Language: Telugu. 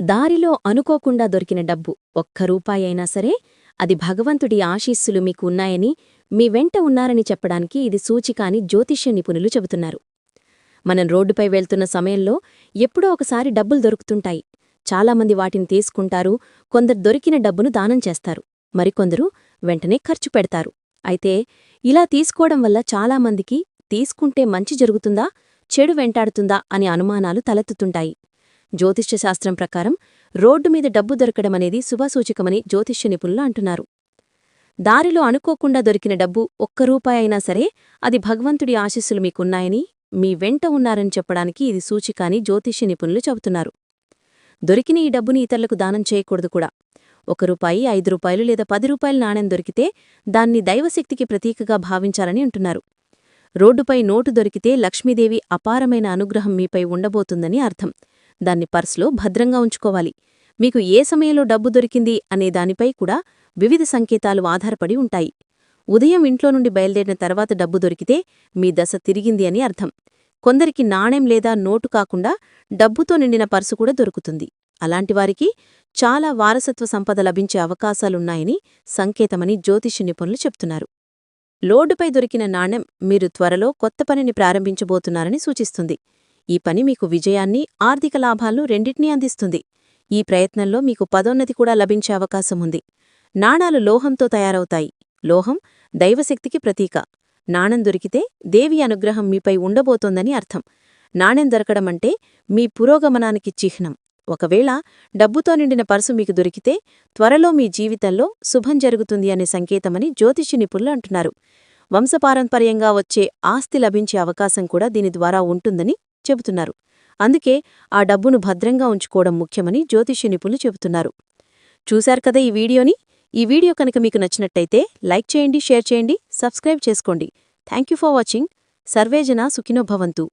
దారిలో అనుకోకుండా దొరికిన డబ్బు. ఒక్క రూపాయి అయినా సరే అది భగవంతుడి ఆశీస్సులు మీకు ఉన్నాయని మీ వెంట ఉన్నారని చెప్పడానికి ఇది సూచిక అని జ్యోతిష్య నిపుణులు చెబుతున్నారు. మనం రోడ్డుపై వెళ్తున్న సమయంలో ఎప్పుడో ఒకసారి డబ్బులు దొరుకుతుంటాయి. చాలామంది వాటిని తీసుకుంటారు కొందరు దొరికిన డబ్బును దానం చేస్తారు. మరికొందరు వెంటనే ఖర్చు పెడతారు. అయితే ఇలా తీసుకోవడం వల్ల చాలామందికి తీసుకుంటే మంచి జరుగుతుందా చెడు వెంటాడుతుందా అనే అనుమానాలు తలెత్తుతుంటాయి. జ్యోతిష్యశాస్త్రం ప్రకారం రోడ్డు మీద డబ్బు దొరకడమనేది శుభసూచకమని జ్యోతిష్య నిపుణులు అంటున్నారు. దారిలో అనుకోకుండా దొరికిన డబ్బు ఒక్క రూపాయి అయినా సరే అది భగవంతుడి ఆశీస్సులు మీకున్నాయని మీ వెంట ఉన్నారని చెప్పడానికి ఇది సూచిక అని జ్యోతిష్య నిపుణులు చెబుతున్నారు. దొరికిన ఈ డబ్బుని ఇతరులకు దానం చేయకూడదు కూడా. ఒక రూపాయి ఐదు రూపాయలు లేదా పది రూపాయల నాణెం దొరికితే దాన్ని దైవశక్తికి ప్రతీకగా భావించాలని అంటున్నారు. రోడ్డుపై నోటు దొరికితే లక్ష్మీదేవి అపారమైన అనుగ్రహం మీపై ఉండబోతుందని అర్థం. దాన్ని పర్సులో భద్రంగా ఉంచుకోవాలి. మీకు ఏ సమయంలో డబ్బు దొరికింది అనే దానిపై కూడా వివిధ సంకేతాలు ఆధారపడి ఉంటాయి. ఉదయం ఇంట్లో నుండి బయలుదేరిన తర్వాత డబ్బు దొరికితే మీ దశ తిరిగింది అని అర్థం. కొందరికి నాణెం లేదా నోటు కాకుండా డబ్బుతో నిండిన పర్సు కూడా దొరుకుతుంది. అలాంటివారికి చాలా వారసత్వ సంపద లభించే అవకాశాలున్నాయని సంకేతమని జ్యోతిష నిపుణులు చెప్తున్నారు. లోడుపై దొరికిన నాణెం మీరు త్వరలో కొత్త పనిని ప్రారంభించబోతున్నారని సూచిస్తుంది. ఈ పని మీకు విజయాన్ని ఆర్థిక లాభాలు రెండింటినీ అందిస్తుంది. ఈ ప్రయత్నంలో మీకు పదోన్నతి కూడా లభించే అవకాశముంది నాణాలు లోహంతో తయారవుతాయి. లోహం దైవశక్తికి ప్రతీక. నాణం దొరికితే దేవి అనుగ్రహం మీపై ఉండబోతోందని అర్థం. నాణెం దొరకడమంటే మీ పురోగమనానికి చిహ్నం. ఒకవేళ డబ్బుతో నిండిన పర్సు మీకు దొరికితే త్వరలో మీ జీవితంలో శుభం జరుగుతుంది అనే సంకేతమని జ్యోతిషి నిపుణులు అంటున్నారు. వంశపారంపర్యంగా వచ్చే ఆస్తి లభించే అవకాశం కూడా దీని ద్వారా ఉంటుందని చెబుతున్నారు. అందుకే ఆ డబ్బును భద్రంగా ఉంచుకోవడం ముఖ్యమని జ్యోతిష్య నిపుణులు చెబుతున్నారు. చూశారు కదా ఈ వీడియోని? ఈ వీడియో కనుక మీకు నచ్చినట్టయితే లైక్ చేయండి షేర్ చేయండి సబ్స్క్రైబ్ చేసుకోండి. Thank for watching. సర్వేజన సుఖినోభవంతు